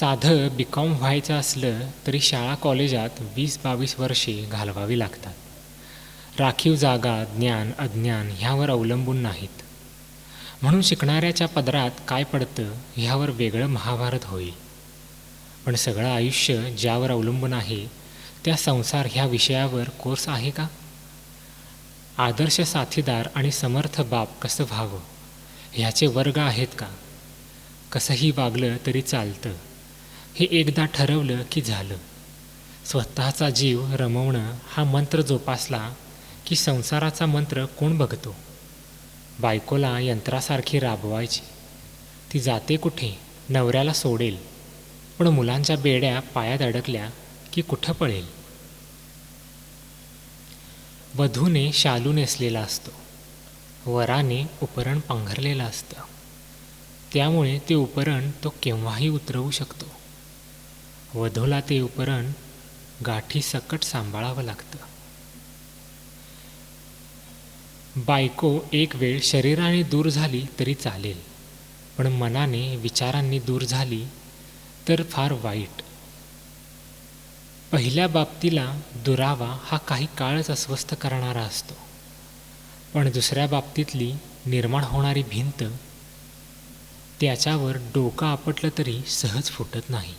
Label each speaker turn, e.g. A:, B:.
A: साधं बी कॉम व्हायचं असलं तरी शाळा कॉलेजात वीस बावीस वर्षे घालवावी लागतात. राखीव जागा ज्ञान अज्ञान ह्यावर अवलंबून नाहीत. म्हणून शिकणाऱ्याच्या पदरात काय पडतं ह्यावर वेगळं महाभारत होईल. पण सगळं आयुष्य ज्यावर अवलंबून आहे त्या संसार ह्या विषयावर कोर्स आहे का? आदर्श साथीदार आणि समर्थ बाप कसं व्हावं? ह्याचे वर्ग आहेत का? कसंही वागलं तरी चालतं. हे एकदा ठरवलं की झालं. स्वतःचा जीव रमवणं हा मंत्र जोपासला की संसाराचा मंत्र कोण बघतो? बायकोला यंत्रासारखी राबवायची. ती जाते कुठे? नवऱ्याला सोडेल. पण मुलांच्या बेड्या पायात अडकल्या की कुठं पळेल? वधूने शालू नेसलेला असतो. वराने उपरण पांघरलेलं असतं. त्यामुळे ते उपरण तो केव्हाही उतरवू शकतो. वधूला ते उपरण गाठी सकट सांभाळावं लागतं. बायको एक वेळ शरीराने दूर झाली तरी चालेल पण मनाने विचारांनी दूर झाली तर फार वाईट. पहिल्या बाबतीला दुरावा हा काही काळच अस्वस्थ करणारा असतो पण दुसऱ्या बाबतीतली निर्माण होणारी भिंत त्याच्यावर डोकं आपटलं तरी सहज फुटत नाही.